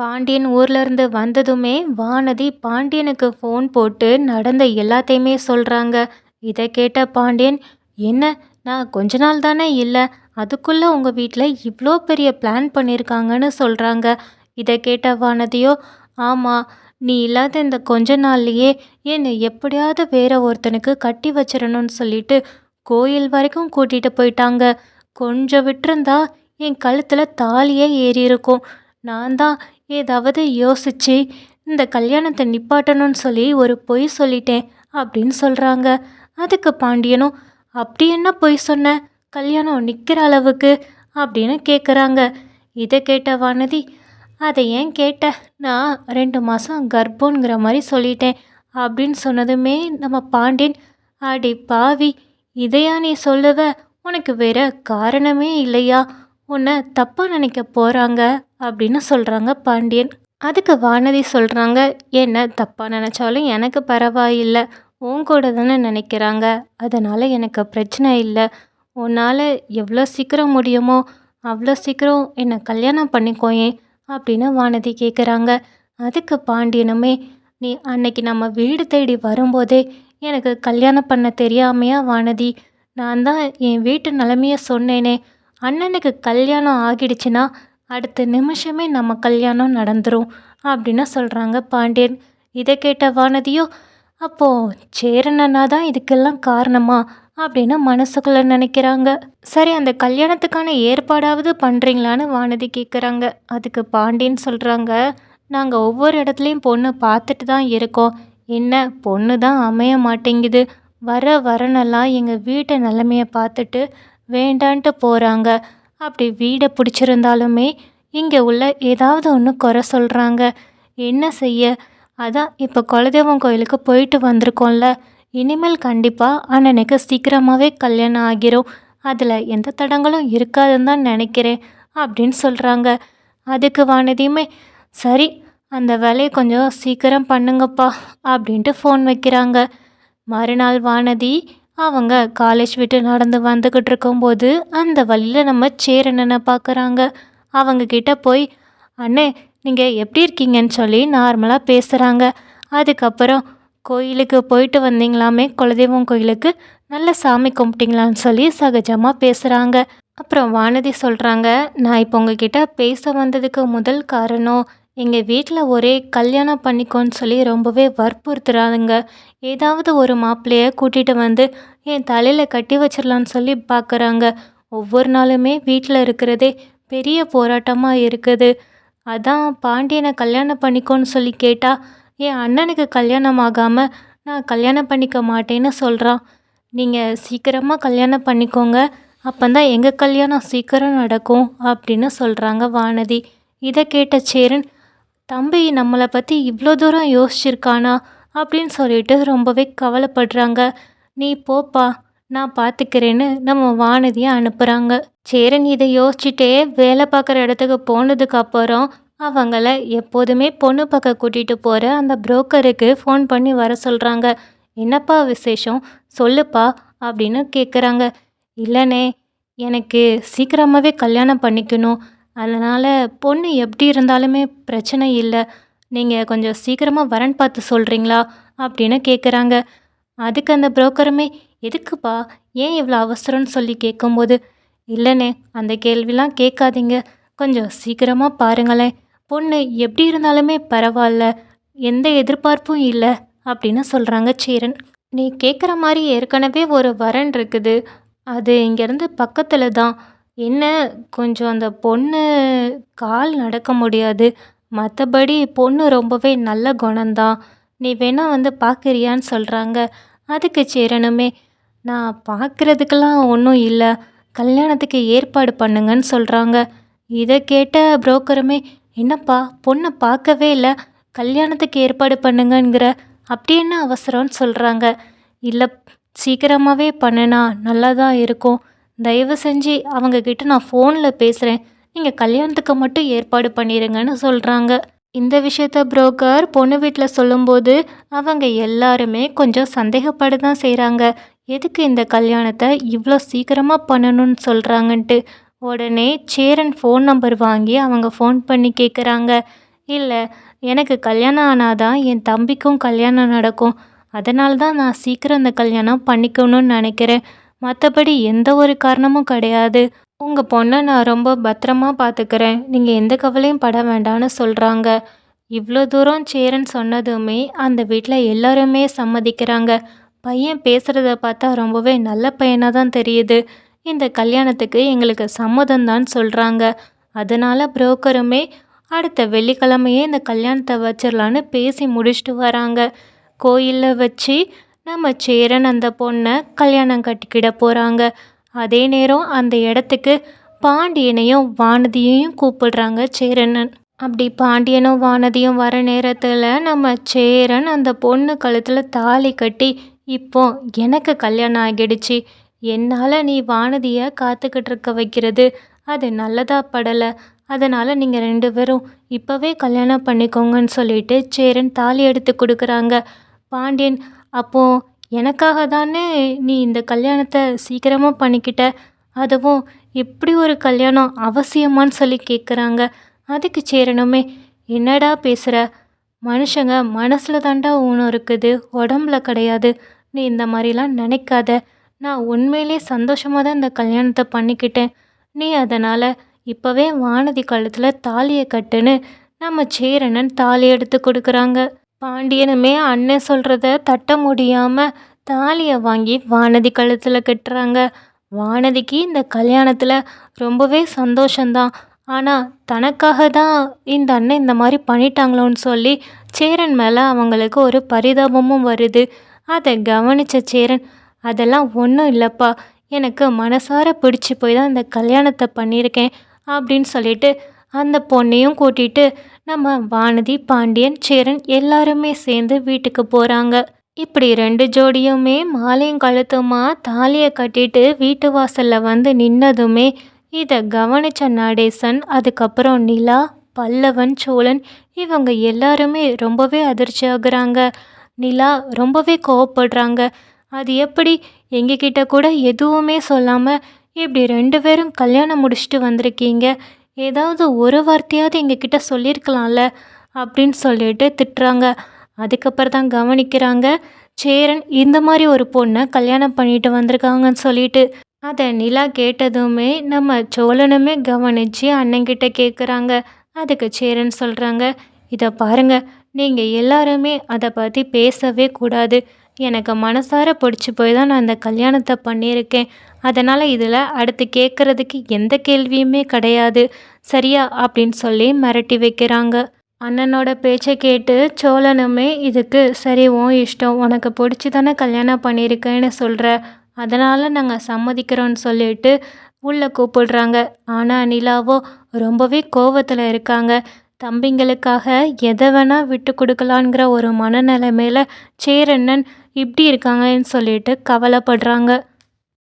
பாண்டியன் ஊர்லேருந்து வந்ததுமே வானதி பாண்டியனுக்கு ஃபோன் போட்டு நடந்த எல்லாத்தையுமே சொல்கிறாங்க இதை கேட்ட பாண்டியன் என்ன நான் கொஞ்ச நாள் தானே இல்லை அதுக்குள்ளே உங்கள் வீட்டில் இவ்வளோ பெரிய பிளான் பண்ணியிருக்காங்கன்னு சொல்கிறாங்க இதை கேட்ட வானதியோ ஆமாம் நீ இல்லாத இந்த கொஞ்ச நாள்லையே என்னை எப்படியாவது வேற ஒருத்தனுக்கு கட்டி வச்சிடணும்னு சொல்லிட்டு கோயில் வரைக்கும் கூட்டிகிட்டு போயிட்டாங்க. கொஞ்சம் விட்டுருந்தா என் கழுத்தில் தாலியே ஏறி இருக்கும் நான் தான் ஏதாவது யோசிச்சு இந்த கல்யாணத்தை நிப்பாட்டணும்னு சொல்லி ஒரு பொய் சொல்லிட்டேன் அப்படின்னு சொல்கிறாங்க அதுக்கு பாண்டியனும் அப்படி என்ன பொய் சொன்ன? கல்யாணம் நிற்கிற அளவுக்கு? அப்படின்னு கேட்குறாங்க இதை கேட்ட வானதி அதை ஏன் கேட்ட? நான் ரெண்டு மாதம் கர்ப்பங்கிற மாதிரி சொல்லிட்டேன். அப்படின்னு சொன்னதுமே நம்ம பாண்டியன் அடி பாவி இதையா நீ சொல்லுவ? உனக்கு வேற காரணமே இல்லையா? உன்னை தப்பாக நினைக்க போகிறாங்க அப்படின்னு சொல்கிறாங்க பாண்டியன். அதுக்கு வானதி சொல்கிறாங்க என்ன தப்பாக நினச்சாலும் எனக்கு பரவாயில்லை. உன் கூட தானே நினைக்கிறாங்க. அதனால் எனக்கு பிரச்சனை இல்லை. உன்னால் எவ்வளோ சீக்கிரம் முடியுமோ அவ்வளோ சீக்கிரம் என்னை கல்யாணம் பண்ணிக்கோயேன் அப்படின்னு வானதி கேட்குறாங்க அதுக்கு பாண்டியனுமே நீ அன்னைக்கு நம்ம வீடு தேடி வரும்போதே எனக்கு கல்யாணம் பண்ண தெரியாமையா வானதி? நான் தான் என் வீட்டு நிலமைய சொன்னேனே. அண்ணனுக்கு கல்யாணம் ஆகிடுச்சுன்னா அடுத்த நிமிஷமே நம்ம கல்யாணம் நடந்துடும் அப்படின்னு சொல்கிறாங்க பாண்டியன். இதை கேட்ட வானதியோ அப்போது சேரனண்ணா தான் இதுக்கெல்லாம் காரணமா? அப்படின்னு மனசுக்குள்ளே நினைக்கிறாங்க. சரி அந்த கல்யாணத்துக்கான ஏற்பாடாவது பண்ணுறீங்களான்னு வானதி கேட்குறாங்க அதுக்கு பாண்டியன் சொல்கிறாங்க நாங்கள் ஒவ்வொரு இடத்துலையும் பொண்ணு பார்த்துட்டு தான் இருக்கோம். என்ன பொண்ணு தான் அமைய மாட்டேங்குது. வர வரனெல்லாம் எங்கள் வீட்டு நிலமையை பார்த்துட்டு வேண்டான்ட்டு போகிறாங்க அப்படி வீடை பிடிச்சிருந்தாலுமே இங்கே உள்ள ஏதாவது ஒன்று குறை சொல்கிறாங்க என்ன செய்ய? அதான் இப்போ குலதெய்வம் கோயிலுக்கு போயிட்டு வந்திருக்கோம்ல. இனிமேல் கண்டிப்பாக அண்ணனுக்கு சீக்கிரமாகவே கல்யாணம் ஆகிரும். அதில் எந்த தடங்களும் இருக்காதுன்னு தான் நினைக்கிறேன் அப்படின்னு சொல்கிறாங்க அதுக்கு வானதியுமே சரி அந்த வேலையை கொஞ்சம் சீக்கிரம் பண்ணுங்கப்பா அப்படின்ட்டு ஃபோன் வைக்கிறாங்க. மறுநாள் வானதி அவங்க காலேஜ் விட்டு நடந்து வந்துக்கிட்டு இருக்கும்போது அந்த வழியில் நம்ம சேரனனை பார்க்குறாங்க அவங்க கிட்ட போய் அண்ணே நீங்கள் எப்படி இருக்கீங்கன்னு சொல்லி நார்மலாக பேசுகிறாங்க அதுக்கப்புறம் கோயிலுக்கு போயிட்டு வந்தீங்களாமே குலதெய்வம் கோயிலுக்கு நல்ல சாமி கும்பிட்டீங்களான்னு சொல்லி சகஜமாக பேசுகிறாங்க அப்புறம் வானதி சொல்கிறாங்க நான் இப்போ உங்ககிட்ட பேச வந்ததுக்கு முதல் காரணம் எங்கள் வீட்டில் ஒரே கல்யாணம் பண்ணிக்கோன்னு சொல்லி ரொம்பவே வற்புறுத்துறாங்க ஏதாவது ஒரு மாப்பிள்ளைய கூட்டிகிட்டு வந்து என் தலையில் கட்டி வச்சிடலான்னு சொல்லி பார்க்குறாங்க ஒவ்வொரு நாளுமே வீட்டில் இருக்கிறதே பெரிய போராட்டமாக இருக்குது. அதான் பாண்டியனை கல்யாணம் பண்ணிக்கோன்னு சொல்லி கேட்டால் என் அண்ணனுக்கு கல்யாணம் ஆகாமல் நான் கல்யாணம் பண்ணிக்க மாட்டேன்னு சொல்கிறான் நீங்கள் சீக்கிரமாக கல்யாணம் பண்ணிக்கோங்க. அப்போந்தான் எங்கள் கல்யாணம் சீக்கிரம் நடக்கும் அப்படின்னு சொல்கிறாங்க வானதி. இதை கேட்ட சேரன் தம்பி நம்மளை பற்றி இவ்வளோ தூரம் யோசிச்சிருக்கானா அப்படின்னு சொல்லிட்டு ரொம்பவே கவலைப்படுறாங்க. நீ போப்பா நான் பார்த்துக்கிறேன்னு நம்ம வானதியை அனுப்புகிறாங்க சேரன் இதை யோசிச்சுட்டே வேலை பார்க்குற இடத்துக்கு போனதுக்கப்புறம் அவங்கள எப்போதுமே பொண்ணு பக்கம் கூட்டிகிட்டு போகிற அந்த புரோக்கருக்கு ஃபோன் பண்ணி வர சொல்கிறாங்க என்னப்பா விசேஷம்? சொல்லுப்பா அப்படின்னு கேட்குறாங்க இல்லைண்ணே எனக்கு சீக்கிரமாகவே கல்யாணம் பண்ணிக்கணும். அதனால் பொண்ணு எப்படி இருந்தாலுமே பிரச்சனை இல்லை. நீங்கள் கொஞ்சம் சீக்கிரமாக வரன் பார்த்து சொல்கிறீங்களா அப்படின்னு கேட்குறாங்க அதுக்கு அந்த புரோக்கருமே எதுக்குப்பா? ஏன் இவ்வளோ அவசரம்னு சொல்லி கேட்கும்போது இல்லைண்ணே அந்த கேள்விலாம் கேட்காதீங்க. கொஞ்சம் சீக்கிரமாக பாருங்களேன். பொண்ணு எப்படி இருந்தாலுமே பரவாயில்ல எந்த எதிர்பார்ப்பும் இல்லை. அப்படின்னு சொல்கிறாங்க சேரன். நீ கேட்குற மாதிரி ஏற்கனவே ஒரு வரன் இருக்குது. அது இங்கேருந்து பக்கத்தில் தான். என்ன? கொஞ்சம் அந்த பொண்ணு கால் நடக்க முடியாது. மற்றபடி பொண்ணு ரொம்பவே நல்ல குணந்தான் நீ வேணா வந்து பார்க்குறியான்னு சொல்கிறாங்க அதுக்கு சேரணுமே. நான் பார்க்குறதுக்கெல்லாம் ஒன்றும் இல்லை. கல்யாணத்துக்கு ஏற்பாடு பண்ணுங்கன்னு சொல்கிறாங்க இதை கேட்ட புரோக்கருமே என்னப்பா பொண்ணை பார்க்கவே இல்லை. கல்யாணத்துக்கு ஏற்பாடு பண்ணுங்கங்கிற. அப்படி என்ன அவசரம்னு சொல்கிறாங்க இல்லை சீக்கிரமாகவே பண்ணினா நல்லா தான் இருக்கும். தயவு செஞ்சு அவங்கக்கிட்ட நான் ஃபோனில் பேசுகிறேன் நீங்கள் கல்யாணத்துக்கு மட்டும் ஏற்பாடு பண்ணிடுங்கன்னு சொல்கிறாங்க இந்த விஷயத்த புரோக்கர் பொண்ணு வீட்டில் சொல்லும்போது அவங்க எல்லாருமே கொஞ்சம் சந்தேகப்பட தான் செய்கிறாங்க எதுக்கு இந்த கல்யாணத்தை இவ்வளோ சீக்கிரமாக பண்ணணும்னு சொல்கிறாங்கன்ட்டு உடனே சேரன் ஃபோன் நம்பர் வாங்கி அவங்க ஃபோன் பண்ணி கேட்குறாங்க இல்லை எனக்கு கல்யாணம் ஆனாதான் என் தம்பிக்கும் கல்யாணம் நடக்கும். அதனால தான் நான் சீக்கிரம் இந்த கல்யாணம் பண்ணிக்கணும்னு நினைக்கிறேன். மற்றபடி எந்த ஒரு காரணமும் கிடையாது. உங்கள் பொண்ணை நான் ரொம்ப பத்திரமா பார்த்துக்கிறேன் நீங்கள் எந்த கவலையும் பட வேண்டாம்னு சொல்கிறாங்க இவ்வளோ தூரம் சேரன் சொன்னதுமே அந்த வீட்டில் எல்லாருமே சம்மதிக்கிறாங்க. பையன் பேசுகிறத பார்த்தா ரொம்பவே நல்ல பையனாக தான் தெரியுது. இந்த கல்யாணத்துக்கு எங்களுக்கு சம்மதம் தான் சொல்கிறாங்க அதனால் புரோக்கருமே அடுத்த வெள்ளிக்கிழமையே இந்த கல்யாணத்தை வச்சிடலான்னு பேசி முடிச்சுட்டு வராங்க. கோயிலில் வச்சு நம்ம சேரன் அந்த பொண்ணை கல்யாணம் கட்டிக்கிட போகிறாங்க அதே நேரம் அந்த இடத்துக்கு பாண்டியனையும் வானதியையும் கூப்பிடுறாங்க சேரனன். அப்படி பாண்டியனும் வானதியும் வர நேரத்தில் நம்ம சேரன் அந்த பொண்ணு கழுத்தில் தாலி கட்டி இப்போ எனக்கு கல்யாணம் ஆகிடுச்சு. என்னால் நீ வானதியை காத்துக்கிட்டு இருக்க வைக்கிறது. அது நல்லதாக படலை. அதனால் நீங்கள் ரெண்டு பேரும் இப்போவே கல்யாணம் பண்ணிக்கோங்கன்னு சொல்லிட்டு சேரன் தாலி எடுத்து கொடுக்குறாங்க. பாண்டியன் அப்போது எனக்காக தானே நீ இந்த கல்யாணத்தை சீக்கிரமாக பண்ணிக்கிட்ட? அதுவும் இப்படி ஒரு கல்யாணம் அவசியமான்னு சொல்லி கேட்குறாங்க அதுக்கு சேரணுமே. என்னடா பேசுகிற மனுஷங்க மனசில் தாண்டா ஊனம் இருக்குது. உடம்புல கிடையாது. நீ இந்த மாதிரிலாம் நினைக்காத. நான் உண்மையிலே சந்தோஷமாக தான் இந்த கல்யாணத்தை பண்ணிக்கிட்டேன். நீ அதனால் இப்போவே வானதி கழுத்தில் தாலியை கட்டுன்னு நம்ம சேரனன் தாலி எடுத்து கொடுக்குறாங்க. பாண்டியனுமே அண்ணன் சொல்கிறத தட்ட முடியாமல் தாலியை வாங்கி வானதி கழுத்தில் கட்டுறாங்க. வானதிக்கு இந்த கல்யாணத்தில் ரொம்பவே சந்தோஷந்தான் ஆனால் தனக்காக தான் இந்த அண்ணன் இந்த மாதிரி பண்ணிட்டாங்களோன்னு சொல்லி சேரன் மேலே அவங்களுக்கு ஒரு பரிதாபமும் வருது. அதை கவனித்த சேரன் அதெல்லாம் ஒன்றும் இல்லைப்பா. எனக்கு மனசார பிடிச்சி போய் தான் இந்த கல்யாணத்தை பண்ணியிருக்கேன். அப்படின்னு சொல்லிட்டு அந்த பொண்ணையும் கூட்டிகிட்டு நம்ம வானதி பாண்டியன் சேரன் எல்லாருமே சேர்ந்து வீட்டுக்கு போகிறாங்க இப்படி ரெண்டு ஜோடியுமே மாலையும் கழுத்துமா தாலியை கட்டிட்டு வீட்டு வாசலில் வந்து நின்னதுமே இதை கவனித்த நடேசன் அதுக்கப்புறம் நிலா பல்லவன் சோழன் இவங்க எல்லாருமே ரொம்பவே அதிர்ச்சி ஆகுறாங்க. நிலா ரொம்பவே கோவப்படுறாங்க. அது எப்படி? எங்ககிட்ட கூட எதுவுமே சொல்லாமல் இப்படி ரெண்டு பேரும் கல்யாணம் முடிச்சுட்டு வந்திருக்கீங்க. ஏதாவது ஒரு வார்த்தையாவது எங்ககிட்ட சொல்லியிருக்கலாம்ல அப்படின்னு சொல்லிட்டு திட்டுறாங்க. அதுக்கப்புறம் தான் கவனிக்கிறாங்க சேரன் இந்த மாதிரி ஒரு பொண்ணை கல்யாணம் பண்ணிட்டு வந்திருக்காங்கன்னு சொல்லிட்டு. அதை நிலா கேட்டதுமே நம்ம சோழனுமே கவனித்து அண்ணங்கிட்ட கேட்குறாங்க அதுக்கு சேரன் சொல்கிறாங்க இதை பாருங்கள் நீங்கள் எல்லாருமே அதை பற்றி பேசவே கூடாது. எனக்கு மனசார பிடிச்சி போய் தான் நான் அந்த கல்யாணத்தை பண்ணியிருக்கேன். அதனால் இதில் அடுத்து கேட்குறதுக்கு எந்த கேள்வியுமே கிடையாது. சரியா? அப்படின்னு சொல்லி மிரட்டி வைக்கிறாங்க. அண்ணனோட பேச்சை கேட்டு சோழனுமே இதுக்கு சரி உன் இஷ்டம். உனக்கு பிடிச்சி தானே கல்யாணம் பண்ணியிருக்கேன்னு சொல்கிற அதனால் நாங்கள் சம்மதிக்கிறோன்னு சொல்லிட்டு உள்ளே கூப்பிடுறாங்க. ஆனால் நிலாவோ ரொம்பவே கோவத்தில் இருக்காங்க. தம்பிங்களுக்காக எதை வேணால் விட்டு கொடுக்கலான்ங்கிற ஒரு மனநிலைமையில் சேரண்ணன் இப்படி இருக்காங்கன்னு சொல்லிட்டு கவலைப்படுறாங்க.